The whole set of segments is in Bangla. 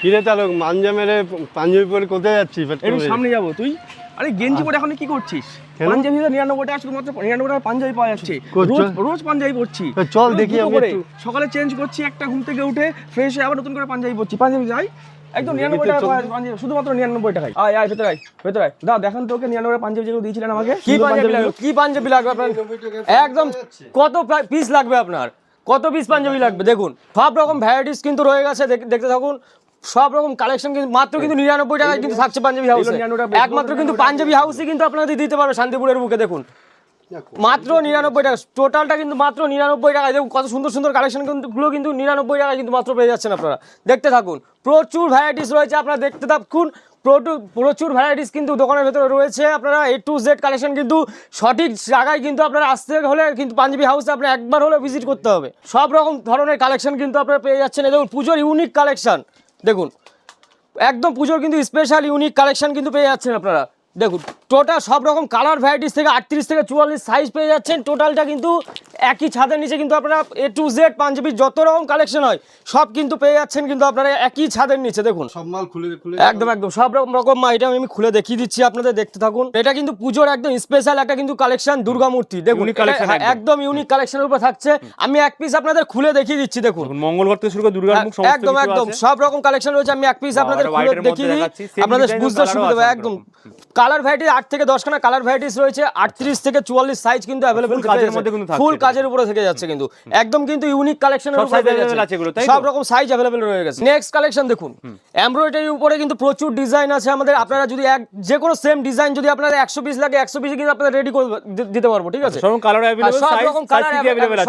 কিরে মাঞ্জা মেরে পাঞ্জাবি পরে কোথায় যাচ্ছি একটু সামনে যাব। তুই? আরে গেঞ্জি পরে এখন কি করছিস? পাঞ্জাবি নিরানব্বই টাকা শুধুমাত্র নিরানব্বই টাকা পাঞ্জাবি পাওয়া যাচ্ছে। রোজ রোজ পাঞ্জাবি পরছি। চল দেখি করে। সকালে চেঞ্জ করছি একটা ঘুম থেকে উঠে ফ্রেশ হয়ে আবার নতুন করে পাঞ্জাবি পরছি। পাঞ্জাবি যাই একদম নিরানব্বই টাকা পাঞ্জাবি শুধুমাত্র নিরানব্বই টাকায় আয় আয় ভেতরে আয় ভেতরে আয়। দা দেখান তো ওকে নিরানব্বই পাঞ্জাবি যেগুলো দিয়েছিলেন আমাকে। কি পাঞ্জাবি লাগবে? কি পাঞ্জাবি লাগবে আপনার? একদম কত পিস লাগবে আপনার? কত পিস পাঞ্জাবি লাগবে? দেখুন সব রকম ভ্যারাইটিস কিন্তু রয়ে গেছে দেখতে থাকুন। সব রকম কালেকশন কিন্তু মাত্র কিন্তু নিরানব্বই টাকায় কিন্তু থাকছে পাঞ্জাবি হাউসে 99 টাকা একমাত্র কিন্তু পাঞ্জাবি হাউসে কিন্তু আপনাদের দিতে পারবে শান্তিপুরের বুকে দেখুন। মাত্র নিরানব্বই টাকা টোটালটা কিন্তু মাত্র নিরানব্বই টাকা দেখুন কত সুন্দর সুন্দর কালেকশন কিন্তু গুলো কিন্তু নিরানব্বই টাকায় কিন্তু মাত্র পেয়ে যাচ্ছেন আপনারা। দেখতে থাকুন প্রচুর ভ্যারাইটিস রয়েছে আপনারা দেখতে থাকুন। প্রচুর প্রচুর ভ্যারাইটিস কিন্তু দোকানের ভেতরে রয়েছে আপনারা। এ টু জেড কালেকশন কিন্তু সঠিক জায়গায় কিন্তু আপনারা আসতে হলে কিন্তু পাঞ্জাবি হাউসে আপনার একবার হলে ভিজিট করতে হবে। সব রকম ধরনের কালেকশন কিন্তু আপনারা পেয়ে যাচ্ছেন। দেখুন পুজোর ইউনিক কালেকশন দেখুন, একদম পুজোর কিন্তু স্পেশাল ইউনিক কালেকশন কিন্তু পেয়ে যাচ্ছেন আপনারা। দেখুন টোটাল সব রকম কালার ভ্যারাইটিস থেকে আটত্রিশ থেকে চুয়াল্লিশ সাইজ পেয়ে যাচ্ছেন টোটালটা কিন্তু একই ছাদের নিচে কিন্তু আপনারা এ টু জেড পাঞ্জাবির যত রকম কালেকশন হয় সব কিন্তু পেয়ে যাচ্ছেন কিন্তু আপনারা একই ছাদের নিচে দেখুন। সব মাল খুলে খুলে একদম একদম সব রকম আইটেম আমি খুলে দেখিয়ে দিচ্ছি আপনাদের দেখতে থাকুন। এটা কিন্তু পুজোর একদম স্পেশাল একটা কিন্তু কালেকশন দুর্গা মূর্তি দেখুন। একদম। ইউনিক কালেকশনের উপর থাকছে। আমি এক পিস আপনাদের খুলে দেখিয়ে দিচ্ছি দেখুন। মঙ্গলবার থেকে শুরু করে সমস্ত একদম একদম সব রকম কালেকশন রয়েছে আমি এক পিস আপনাদের খুলে দেখিয়ে দিই। আপনাদের বুঝতে সুবিধা হবে একদম। কালার ভ্যারাইটি আট থেকে দশখানা কালার ভ্যারাইটিস রয়েছে আটত্রিশ থেকে চুয়াল্লিশ সাইজ কিন্তু অ্যাভেলেবেল কাজের মধ্যে কিন্তু থাকছে ফুল। কাজের উপরে থেকে যাচ্ছে কিন্তু। একদম কিন্তু ইউনিক কালেকশনের সব রকম সাইজ অ্যাভেলেবেল রয়ে গেছে। নেক্সট কালেকশন দেখুন। এমব্রয়ডারির উপরে কিন্তু প্রচুর ডিজাইন আছে আমাদের। আপনারা যদি এক যে কোনো সেম ডিজাইন যদি আপনাদের একশো পিস লাগে একশো পিস কিন্তু আপনাদের রেডি করে দিতে পারব ঠিক আছে? সব রকম কালার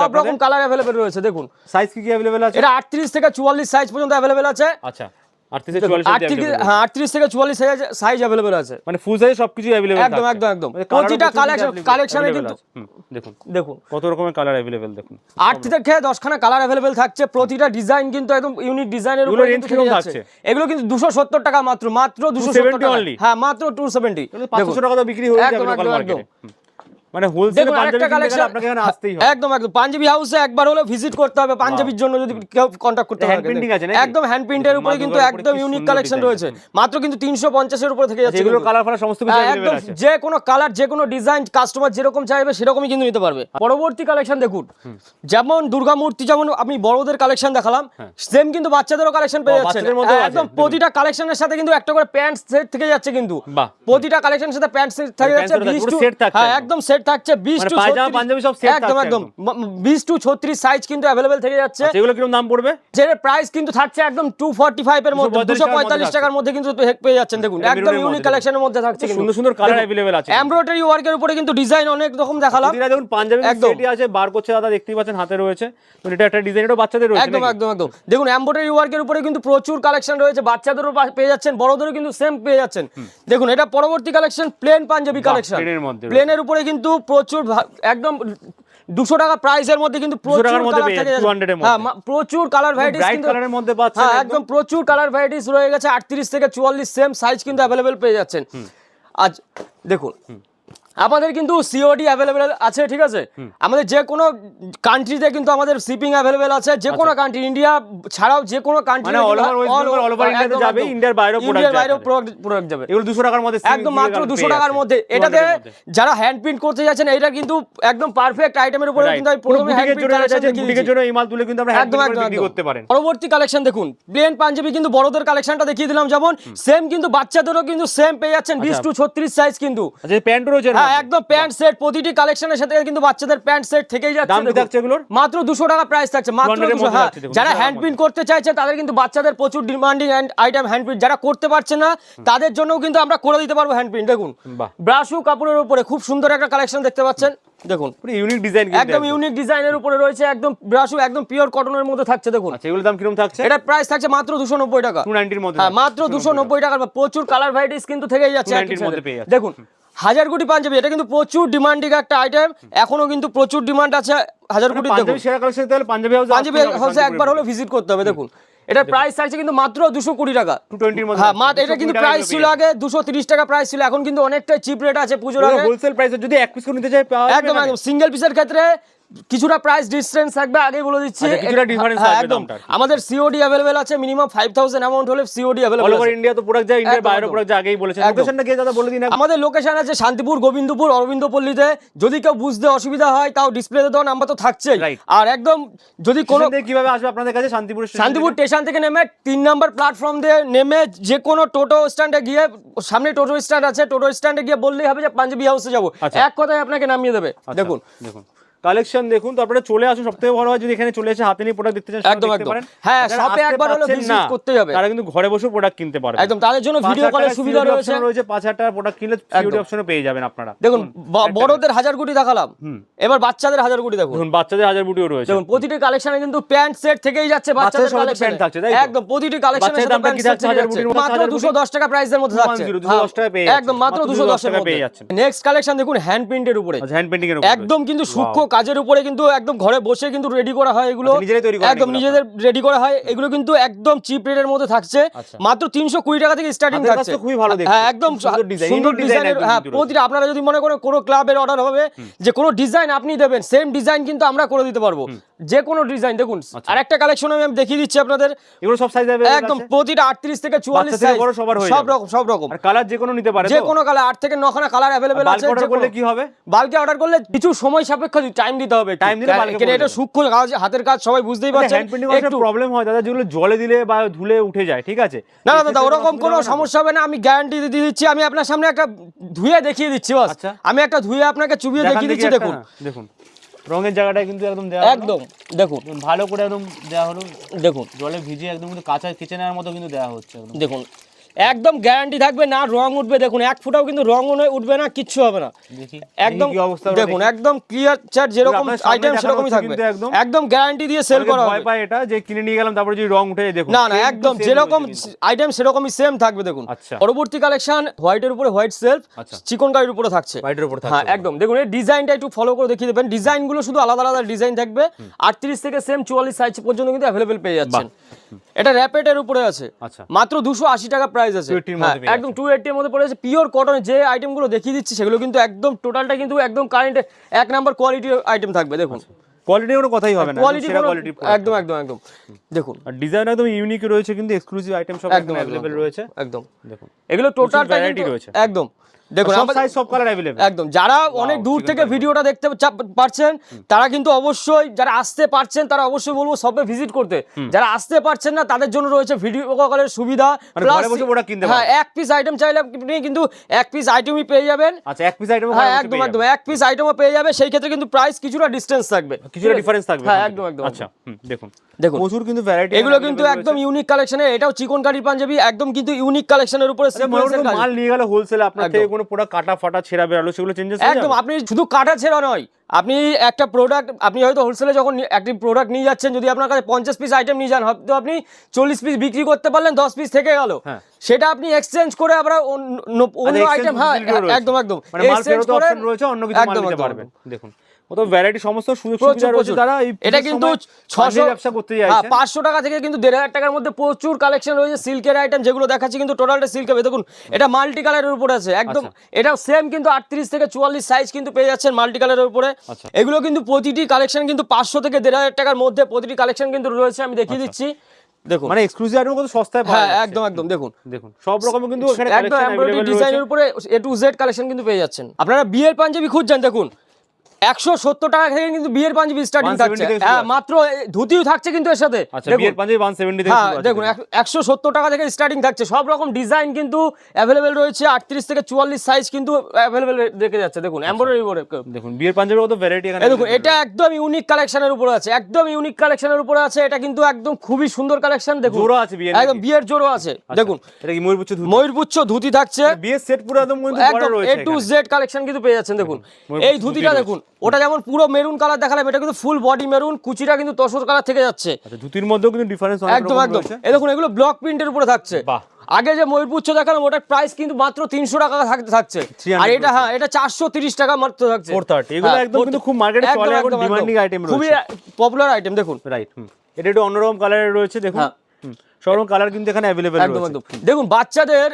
সব রকম কালার অ্যাভেলেবেল রয়েছে দেখুন। সাইজ কি কি অ্যাভেলেবল আছে? এটা আটত্রিশ থেকে চুয়াল্লিশ সাইজ পর্যন্ত অ্যাভেলেবেল আছে। আচ্ছা। 38 থেকে 44 আট আটত্রিশ থেকে চুয়াল্লিশ সাইজ সাইজ অ্যাভেলেবেল আছে। মানে ফুল সাইজ সবকিছু অ্যাভেলেবল একদম, একদম, একদম। প্রতিটা collection- collection কিন্তু- দেখুন। দেখুন। কত রকমের কালার অ্যাভেলেবল দেখুন। আট থেকে দশখানা কালার অ্যাভেলেবেল থাকছে। প্রতিটা ডিজাইন কিন্তু একদম ইউনিক ডিজাইনের। থাকছে? এগুলো কিন্তু দুশো সত্তর টাকা মাত্র মাত্র দুশো 270 হ্যাঁ মাত্র টু সেভেন্টি 500 টাকা বিক্রি হয়ে যাবে একদম, মানে হোলসেল পাঞ্জাবি কালেকশন আপনাকে এখানে আসতেই হবে। একদম একদম। পাঞ্জাবি হাউসে একবার হলে ভিজিট করতে হবে। পাঞ্জাবির জন্য যদি কেউ কন্ট্যাক্ট করতে হবে painting আছে? একদম হ্যান্ড প্রিন্টের উপরে কিন্তু একদম ইউনিক কালেকশন রয়েছে। মাত্র কিন্তু তিনশো পঞ্চাশের উপরে থেকে যাচ্ছে যেগুলো কিন্তু। কালার ফালার সমস্ত কিছু হ্যাঁ, একদম যে কোনো কালার যে কোনো ডিজাইন কাস্টমার যেরকম চাইবে সেরকমই কিন্তু নিতে পারবে। পরবর্তী কালেকশন দেখুন। যেমন দুর্গা মূর্তি যেমন আমি বড়দের কালেকশন দেখালাম সেম কিন্তু বাচ্চাদেরও কালেকশন পেয়ে আছে, একদম প্রতিটা কালেকশনের সাথে কিন্তু একটা করে প্যান্ট সেট থেকে যাচ্ছে কিন্তু। প্রতিটা কালেকশনের সাথে প্যান্ট সেট থেকে মানে যাচ্ছে pant set থাকছে, 20 পুরো to- set থাকছে হ্যাঁ। একদম। সেট থাকছে 20 মানে টু পায়জামা, পাঞ্জাবি সব set একদম একদম। একদম। 20 টু 36 সাইজ কিন্তু থেকে যাচ্ছে। সেগুলো কীরকম দাম পড়বে? যেটা প্রাইস কিন্তু থাকছে একদম 245 এর মধ্যে 245 245 টাকার মধ্যে কিন্তু পেয়ে যাচ্ছেন দেখুন। একদম ইউনিক কালেকশনের মধ্যে। থাকছে কিন্তু। সুন্দর সুন্দর কালার আছে। এমব্রয়ডারি ওয়ার্কের উপরে কিন্তু ডিজাইন অনেক রকম দেখালাম। দেখুন পাঞ্জাবি। সেটই আছে বার করছে দাদা দেখতেই পাচ্ছেন হাতে রয়েছে। তো এটা একটা ডিজাইন এটা বাচ্চাদের রয়েছে একদম একদম একদম। দেখুন এমব্রয়ডারি ওয়ার্কের উপরে কিন্তু প্রচুর কালেকশন রয়েছে বাচ্চাদেরও পেয়ে যাচ্ছেন বড়দেরও কিন্তু সেম পেয়ে যাচ্ছেন। দেখুন এটা পরবর্তী কালেকশন প্লেন পাঞ্জাবি কালেকশন। প্লেনের উপরে কিন্তু প্রচুর একদম দুশো টাকা প্রাইসের মধ্যে কিন্তু প্রচুর কালার থেকে যাচ্ছে, যাচ্ছে। 200 এর মধ্যে। হ্যাঁ প্রচুর কালার ভ্যারাইটিস কিন্তু কালারের মধ্যে হ্যাঁ একদম। একদম প্রচুর কালার ভ্যারাইটিস রয়ে গেছে আটত্রিশ থেকে চুয়াল্লিশ সেম সাইজ কিন্তু অ্যাভেলেবেল পেয়ে যাচ্ছেন আজ দেখুন আমাদের কিন্তু সিওডি অ্যাভেলেবেল আছে ঠিক আছে? আমাদের যে কোনো কান্ট্রিতে কিন্তু আমাদের শিপিং অ্যাভেলেবেল আছে যে কোনো কান্ট্রি ইন্ডিয়া ছাড়াও যে কোনো কান্ট্রি আচ্ছা। মানে যাবে, ইন্ডিয়ার বাইরেও প্রোডাক্ট যাবে। এগুলো দুশো টাকার মধ্যে একদম মাত্র দুশো টাকার মধ্যে। এটাতে যারা হ্যান্ড প্রিন্ট করতে যাচ্ছেন এটা কিন্তু একদম পারফেক্ট আইটেমের উপরে কিন্তু আমি প্রথমে হ্যান্ড প্রিন্ট কালেকশন দেখিয়ে বুটিকের দিয়েছি। জন্য এই মাল তুলে কিন্তু আমরা হ্যান্ড একদম একদম বিক্রি করতে পারেন। পরবর্তী কালেকশন দেখুন। প্লেন পাঞ্জাবি কিন্তু বড়দের কালেকশনটা দেখিয়ে দিলাম যেমন সেম কিন্তু বাচ্চাদেরও কিন্তু সেম পেয়ে যাচ্ছেন বিশ টু ছত্রিশ সাইজ কিন্তু। আচ্ছা প্যান্ট রয়েছে? একদম প্যান্ট সেট প্রতিটি কালেকশনের সাথে কিন্তু বাচ্চাদের প্যান্ট সেট থেকেই যাচ্ছে? মাত্র দুশো টাকা প্রাইস থাকছে মাত্র 200 এর 200 মধ্যে হ্যাঁ যারা হ্যান্ড প্রিন্ট করতে চাইছে তাদের কিন্তু বাচ্চাদের প্রচুর ডিমান্ডিং আইটেম হ্যান্ড প্রিন্ট যারা করতে পারছে না তাদের জন্যও কিন্তু আমরা করে দিতে পারব হ্যান্ড প্রিন্ট দেখুন ব্রাশু কাপড়ের উপরে খুব সুন্দর একটা কালেকশন দেখতে পাচ্ছেন। দেখুন ইউনিক ডিজাইন একদম ইউনিক ডিজাইনের উপরে রয়েছে একদম ব্রাশু একদম পিওর কটনের মধ্যে থাকছে দেখুন। আচ্ছা এগুলোর দাম কীরকম থাকছে? এটার প্রাইস থাকছে মাত্র দুশো নব্বই টাকা। 290 এর মধ্যে হ্যাঁ মাত্র দুশো নব্বই টাকার প্রচুর কালার ভ্যারাইটিস কিন্তু থেকেই যাচ্ছে 290 এর মধ্যে পেয়ে যাচ্ছে। দেখুন হাজার কোটি পাঞ্জাবি এটা কিন্তু প্রচুর ডিমান্ডিং একটা আইটেম এখনও কিন্তু প্রচুর ডিমান্ড আছে হাজার কোটি দেখুন। পাঞ্জাবি হাউস একবার হলে ভিজিট করতে হবে দেখুন। এটা প্রাইস থাকছে কিন্তু মাত্র দুশো কুড়ি টাকা। 220 হ্যাঁ এটা কিন্তু প্রাইস ছিল আগে দুশো তিরিশ টাকা প্রাইস ছিল এখন কিন্তু অনেকটা চিপ রেট আছে পুজোর হোলসেল প্রাইসে যদি এক পিস নিতে চাই একদম একদম। সিঙ্গেল পিসের ক্ষেত্রে কিছুটা প্রাইস ডিফারেন্স থাকবে আগেই বলে দিচ্ছি। আচ্ছা, কিছুটা difference হ্যাঁ, থাকবে। আমাদের সিওডি অ্যাভেলেবেল আছে মিনিমাম ফাইভ থাউজেন্ড অ্যামাউন্ট হলে সিওডি অল ওভার ইন্ডিয়া তো প্রোডাক্ট যায় ইন্ডিয়ার বাইরে প্রোডাক্ট যায় আগেই বলেছেন লোকেশনটা গিয়ে দাদা বলে দিন আমাদের লোকেশন আছে শান্তিপুর গোবিন্দপুর অরবিন্দপল্লীতে। যদি কেউ বুঝতে অসুবিধা হয় তাও ডিসপ্লেতে দেওয়া নাম্বার তো থাকছেই। আর একদম যদি কোনো কীভাবে আসবে আপনাদের কাছে? শান্তিপুর শান্তিপুর স্টেশন থেকে নেমে তিন নম্বর প্ল্যাটফর্ম দিয়ে নেমে যে কোনো টোটো স্ট্যান্ডে গিয়ে সামনে টোটো স্ট্যান্ড আছে টোটো স্ট্যান্ডে গিয়ে বললেই হবে যে পাঞ্জাবি হাউসে যাব। আচ্ছা। এক কথায় আপনাকে নামিয়ে দেবে। আচ্ছা, দেখুন। দেখুন। কালেকশন দেখুন তারপরে চলে আসুন। সবথেকে ভালো হয় যদি এখানে চলে এসে হাতে নিয়ে প্রোডাক্ট দেখতে চান একদম, একদম। হ্যাঁ, শপে একবার হলো না, করতেই হবে। তারা কিন্তু ঘরে বসে প্রোডাক্ট কিনতে পারবেন। একদম তাদের জন্য ভিডিও কলের সুবিধা রয়েছে। রয়েছে পাঁচ হাজার টাকার প্রোডাক্ট কিনলে সিওডি অপশনও পেয়ে যাবেন আপনারা। দেখুন বড়দের হাজার কোটি দেখালাম। এবার বাচ্চাদের হাজার কোটি দেখুন। দেখুন বাচ্চাদের হাজার বুটিও রয়েছে। দেখুন প্রতিটি কালেকশনে কিন্তু প্যান্ট সেট থেকেই যাচ্ছে বাচ্চাদের কালেকশন প্যান্ট থাকছে, তাই একদম প্রতিটি বাচ্চাদের সাথে প্যান্ট সেট? হাজার যাচ্ছে। কোটির মাত্র হাজার দুশো দশ টাকা প্রাইসের মধ্যে থাকছে। 210, 210 হ্যাঁ, পেয়ে একদম মাত্র মাত্র দুশো 210 টাকা পেয়ে যাচ্ছে। নেক্সট কালেকশন দেখুন হ্যান্ড প্রিন্টের উপরে। আচ্ছা হ্যান্ড পেন্টিং এর উপরে একদম কিন্তু সূক্ষ্ম কাজের উপরে কিন্তু একদম ঘরে বসে কিন্তু রেডি করা হয় এগুলো। আচ্ছা, একদম নিজেদের রেডি করা হয়। এগুলো কিন্তু একদম চিপ রেটের মধ্যে থাকছে। আচ্ছা। মাত্র তিনশো কুড়ি টাকা থেকে স্টার্টিং থাকছে। খুবই ভালো হ্যাঁ একদম সুন্দর ডিজাইনের হ্যাঁ প্রতিটা আপনারা যদি মনে করেন কোনো ক্লাবের অর্ডার হবে যে কোনো ডিজাইন আপনি দেবেন সেম ডিজাইন কিন্তু আমরা করে দিতে পারব। যে কোনো ডিজাইন দেখুন আচ্ছা। আর একটা কালেকশন আমি দেখিয়ে দিচ্ছি আপনাদের। এগুলো সব সাইজ একদম প্রতিটা আটত্রিশ থেকে চুয়াল্লিশ বাচ্চা থেকে সাইজ বড় সবার হয়ে সব। রকম সব রকম। আর কালার যে কোনো নিতে পারে যে কোনো কালার আট থেকে নখানা কালার অ্যাভেলেবেল বাল্ক আছে অর্ডার করলে কি হবে? বাল্কে অর্ডার করলে কিছু সময় সাপেক্ষ টাইম দিতে হবে Time দিলে করে এটা। সূক্ষ্ম কাজ হাতের কাজ সবাই বুঝতেই পারছেন। পেন্টিং অনেক একটু প্রবলেম হয় দাদা যেগুলো জলে দিলে বা ধুলে উঠে যায় ঠিক আছে? না না দাদা ওরকম কোনো? সমস্যা হবে না আমি গ্যারান্টি দিয়ে দিচ্ছি আমি আপনার সামনে একটা ধুয়ে দেখিয়ে দিচ্ছি বাস। আচ্ছা। আমি একটা ধুয়ে আপনাকে চুবিয়ে দেখিয়ে দিচ্ছি দেখুন। হ্যাঁ, দেখুন। রঙের জায়গাটা কিন্তু একদম দেওয়া একদম দেখুন। ভালো করে একদম দেওয়া হলো। দেখুন। জলে ভিজিয়ে একদম কিন্তু কাঁচা কিচেনের মতো কিন্তু দেওয়া হচ্ছে দেখুন একদম গ্যারান্টি থাকবে না রং উঠবে। দেখুন এক ফুটাও কিন্তু রং উঠবে না কিচ্ছু হবে না। একদম দেখুন একদম ক্লিয়ার চার্ট যেরকম আইটেম সেরকমই থাকবে। একদম। গ্যারান্টি দিয়ে সেল করা ভয় হবে। পায় এটা যে কিনে নিয়ে গেলাম তারপরে যদি রং উঠে যায় দেখুন। না না একদম যেরকম আইটেম সেরকমই সেম থাকবে দেখুন। আচ্ছা। পরবর্তী কালেকশন হোয়াইটের উপরে হোয়াইট সেলফ। চিকন কারির উপরে থাকছে। এর উপর থাকছে। হ্যাঁ একদম। দেখুন এই ডিজাইনটা একটু ফলো করে দেখিয়ে দেবেন। ডিজাইনগুলো শুধু আলাদা আলাদা ডিজাইন থাকবে। আটত্রিশ থেকে সেম চুয়াল্লিশ সাইজ পর্যন্ত কিন্তু অ্যাভেলেবেল পেয়ে যাচ্ছেন। এটা র্যাপেটের উপরে আছে। আচ্ছা। মাত্র দুশো আশি টাকা প্রাইস আছে। 280 এর মধ্যে হ্যাঁ, একদম টু এইটির মধ্যে পড়ে আছে। পিওর কটন যে আইটেমগুলো দেখিয়ে দিচ্ছি সেগুলো কিন্তু একদম টোটালটা কিন্তু একদম কারেন্ট এক নাম্বার কোয়ালিটির আইটেম থাকবে দেখুন। কোয়ালিটি কোনো কথাই হবে না কোয়ালিটি কোয়ালিটি একদম একদম একদম। দেখুন। আর ডিজাইন একদম ইউনিক রয়েছে কিন্তু এক্সক্লুসিভ আইটেম সব একদম, একদম। রয়েছে। একদম। দেখুন। এগুলো টোটালটা কিন্তু রয়েছে। একদম। দেখুন একদম যারা অনেক দূর থেকে ভিডিওটা দেখতে পারছেন তারা কিন্তু অবশ্যই যারা আসতে পারছেন তারা অবশ্যই বলব সবে ভিজিট করতে। যারা আসতে পারছেন না তাদের জন্য রয়েছে ভিডিও কলের সুবিধা মানে হ্যাঁ এক পিস আইটেম চাইলে আপনি কিন্তু এক পিস আইটেমই পেয়ে যাবেন। আচ্ছা এক পিস আইটেম হ্যাঁ একদম একদম এক পিস আইটেমও পেয়ে যাবে সেই ক্ষেত্রে কিন্তু প্রাইস কিছুটা ডিস্টেন্স থাকবে। কিছুটা ডিফারেন্স থাকবে। হ্যাঁ একদম একদম আচ্ছা দেখুন। দেখুন প্রচুর কিন্তু ভ্যারাইটি এগুলো কিন্তু একদম ইউনিক কালেকশনের এটাও চিকন কারি পাঞ্জাবি একদম কিন্তু ইউনিক কালেকশনের উপরে কাজ। মাল নিয়ে গেলে হোলসেল আপনার থেকে কোনো প্রোডাক্ট কাটা ফাটা ছেঁড়া বেরালো সেগুলো চেঞ্জেস একদম আপনি শুধু কাটা ছেঁড়া নয় আপনি একটা প্রোডাক্ট আপনি হয়তো হোলসেলে যখন একটি প্রোডাক্ট নিয়ে যাচ্ছেন যদি আপনার কাছে পঞ্চাশ পিস আইটেম নিয়ে যান হয়তো আপনি চল্লিশ পিস বিক্রি করতে পারলেন দশ পিস থেকে গেল হ্যাঁ। সেটা আপনি এক্সচেঞ্জ করে আবার অন্য আইটেম হ্যাঁ ও রয়েছে। একদম একদম মানে Exchange ফেরত করে- রয়েছে অন্য কিছু একদম, নিতে পারবেন। দেখুন হ্যাঁ, টাকা থেকে কিন্তু 1500 টাকার মধ্যে প্রচুর কালেকশন রয়েছে সিল্কের আইটেম যেগুলো কিন্তু সিল্ক দেখুন এটা মাল্টি আছে সেম আচ্ছা। কিন্তু 38 থেকে 44 সাইজ কিন্তু পেয়ে আচ্ছা। এগুলো কিন্তু প্রতিটি কালেকশন কিন্তু 500 থেকে 1500 টাকার মধ্যে প্রতিটি কালেকশন কিন্তু রয়েছে আমি দেখিয়ে আচ্ছা। দিচ্ছি। দেখুন। মানে আইটেম সস্তায় হ্যাঁ, একদম একদম দেখুন। দেখুন। সব রকমের কিন্তু একদম উপরে এ টু জেড কালেকশন কিন্তু পেয়ে যাচ্ছেন। আপনারা বিয়ের পাঞ্জাবি খুঁজছেন দেখুন। একশো সত্তর টাকা থেকে কিন্তু বিয়ের পাঞ্জাবি স্টার্টিং থাকছে। হ্যাঁ মাত্র ধুতিও থাকছে কিন্তু এর সাথে। আচ্ছা দেখুন। বিয়ের পাঞ্জাবি 170 থেকে হ্যাঁ দেখুন একশো সত্তর টাকা থেকে স্টার্টিং থাকছে। সব রকম ডিজাইন কিন্তু অ্যাভেলেবেল রয়েছে। আটত্রিশ থেকে চুয়াল্লিশ সাইজ কিন্তু অ্যাভেলেবেল দেখে যাচ্ছে। দেখুন এমব্রয়ডারি করে দেখুন বিয়ের কত ভ্যারাইটি এখানে দেখুন এটা একদম ইউনিক কালেকশনের উপরে আছে। একদম ইউনিক কালেকশনের উপরে আছে। এটা কিন্তু একদম খুবই সুন্দর কালেকশন দেখুন। জোড়া আছে বিয়ের একদম বিয়ের জোরও আছে। দেখুন এটা কি ময়ূরপুচ্ছ ধুতি? ময়ূরপুচ্ছ ধুতি থাকছে। বিয়ের সেট পুরো একদম একদম এ টু জেড কালেকশন কিন্তু পেয়ে যাচ্ছেন দেখুন। এই ধুতিটা দেখুন ওটা যেমন পুরো মেরুন কালার দেখালাম এটা কিন্তু ফুল বডি মেরুন কুচিটা কিন্তু তসর কালার থেকে যাচ্ছে। আচ্ছা মধ্যেও কিন্তু ডিফারেন্স অনেক একদম একদম। এই দেখুন এগুলো ব্লক প্রিন্টের উপরে থাকছে। বাহ। আগে যে ময়ূরপুচ্ছ দেখালাম ওটার প্রাইস কিন্তু মাত্র তিনশো টাকা থাকতে থাকছে। আর এটা হ্যাঁ এটা চারশো তিরিশ টাকা মাত্র থাকছে। 430 এগুলো হ্যাঁ, একদম কিন্তু খুব মার্কেটে চলে এখন ডিমান্ডিং। আইটেম খুবই পপুলার আইটেম দেখুন। রাইট এটা একটু অন্যরকম কালারের রয়েছে দেখুন। হ্যাঁ। সব রকম কালার কিন্তু এখানে অ্যাভেলেবেল একদম রয়েছে। একদম। দেখুন বাচ্চাদের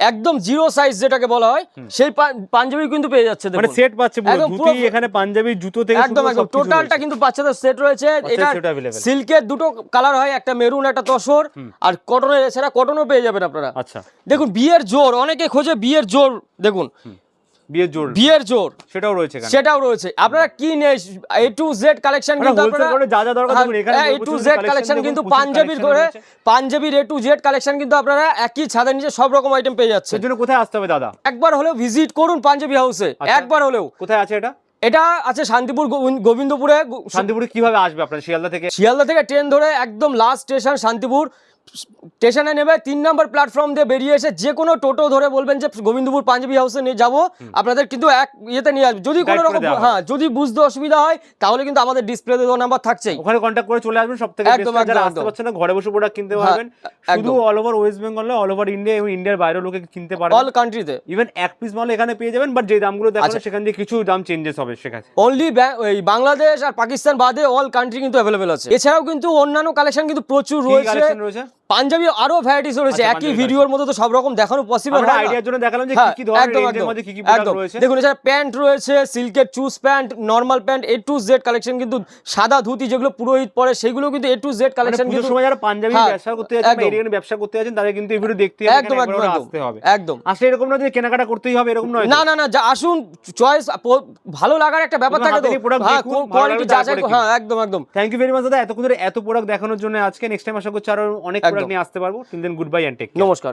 একদম জিরো সাইজ যেটাকে বলা হয় সেই পাঞ্জাবি কিন্তু পেয়ে যাচ্ছে মানে সেট পাচ্ছে পুরো এখানে পাঞ্জাবি জুতো থেকে একদম একদম। টোটালটা কিন্তু বাচ্চাদের সেট রয়েছে। এটা সিল্কের দুটো কালার হয় একটা মেরুন একটা তসর আর কটনের এছাড়া কটনও পেয়ে যাবেন আপনারা। আচ্ছা। দেখুন বিয়ের জোর অনেকে খোঁজে বিয়ের জোর দেখুন। বিয়ের জোর। বিয়ের জোর। সেটাও রয়েছে এখানে। সেটাও রয়েছে। আপনারা কি নেই এ টু জেড কালেকশন কিন্তু করে যা যা দরকার দেখুন, এখানে এ টু জেড কালেকশন কিন্তু পাঞ্জাবির করে পাঞ্জাবির এ টু জেড কালেকশন কিন্তু আপনারা একই ছাদের নিচে সব রকম আইটেম পেয়ে যাচ্ছে এর জন্য কোথায় আসতে হবে দাদা? একবার হলেও ভিজিট করুন পাঞ্জাবি হাউসে আচ্ছা। একবার হলেও। কোথায় আছে এটা? এটা আছে শান্তিপুর গোবিন্দপুরে শান্তিপুরে কীভাবে আসবে আপনার শিয়ালদা থেকে? শিয়ালদা থেকে ট্রেন ধরে একদম লাস্ট স্টেশন শান্তিপুর। স্টেশনে নেবে তিন নম্বর প্ল্যাটফর্ম দিয়ে বেরিয়ে এসে যে কোনো টোটো ধরে বলবেন যে গোবিন্দপুর পাঞ্জাবি হাউসে নিয়ে যাব। আপনাদের কিন্তু এক ইয়েতে নিয়ে আসবে। যদি কোনো রকম হ্যাঁ যদি বুঝতে অসুবিধা হয় তাহলে কিন্তু আমাদের ডিসপ্লেতে দেওয়া নাম্বার থাকছেই। ওখানে কন্ট্যাক্ট করে চলে আসবেন সব থেকে একদম, যারা আসতে পারছেন না ঘরে বসে প্রোডাক্ট কিনতে হ্যাঁ, পারবেন। শুধু অল ওভার ওয়েস্ট বেঙ্গল নয় অল ওভার ইন্ডিয়া এবং ইন্ডিয়ার বাইরেও লোকে কিনতে পারবেন। অল কান্ট্রিতে ইভেন এক পিস মাল এখানে পেয়ে যাবেন বাট যে দামগুলো দেখানো আচ্ছা। সেখান দিয়ে কিছু দাম চেঞ্জেস হবে সেখানে অনলি ওই বাংলাদেশ আর পাকিস্তান বাদে অল কান্ট্রি কিন্তু অ্যাভেলেবেল আছে। এছাড়াও কিন্তু অন্যান্য কালেকশন কিন্তু প্রচুর রয়েছে? পাঞ্জাবি আরও ভ্যারাইটিস রয়েছে আচ্ছা, একই ভিডিওর মধ্যে তো সব রকম দেখানো পসিবল হয় আইডিয়ার জন্য দেখালাম যে কি হ্যাঁ, কি ধরনের একদম, মধ্যে কি কি প্রোডাক্ট রয়েছে। দেখুন এছাড়া প্যান্ট রয়েছে সিল্কের choose pant normal pant A to Z collection কিন্তু সাদা ধুতি যেগুলো পুরোহিত পরে সেগুলো কিন্তু এ টু জেড কালেকশন কিন্তু সময় যারা পাঞ্জাবি হ্যাঁ, ব্যবসা করতে যাচ্ছেন বা। এরিয়ান ব্যবসা করতে যাচ্ছেন তাদের কিন্তু এই ভিডিও দেখতে হবে একদম একদম একদম আসতে হবে। একদম। আসলে এরকম না যে কেনাকাটা করতেই হবে এরকম নয় না না না যা আসুন চয়েস ভালো লাগার একটা ব্যাপার থাকে তো। product হ্যাঁ কোয়ালিটি যাচাই হ্যাঁ একদম একদম। থ্যাংক ইউ ভেরি মাচ দাদা এতক্ষণ ধরে এত প্রোডাক্ট দেখানোর জন্য আজকে নেক্সট টাইম আশা করছি আরও অনেক প্রোডাক্ট নিয়ে আসতে পারব। তিন দিন গুড বাই অ্যান্ড টেক নমস্কার।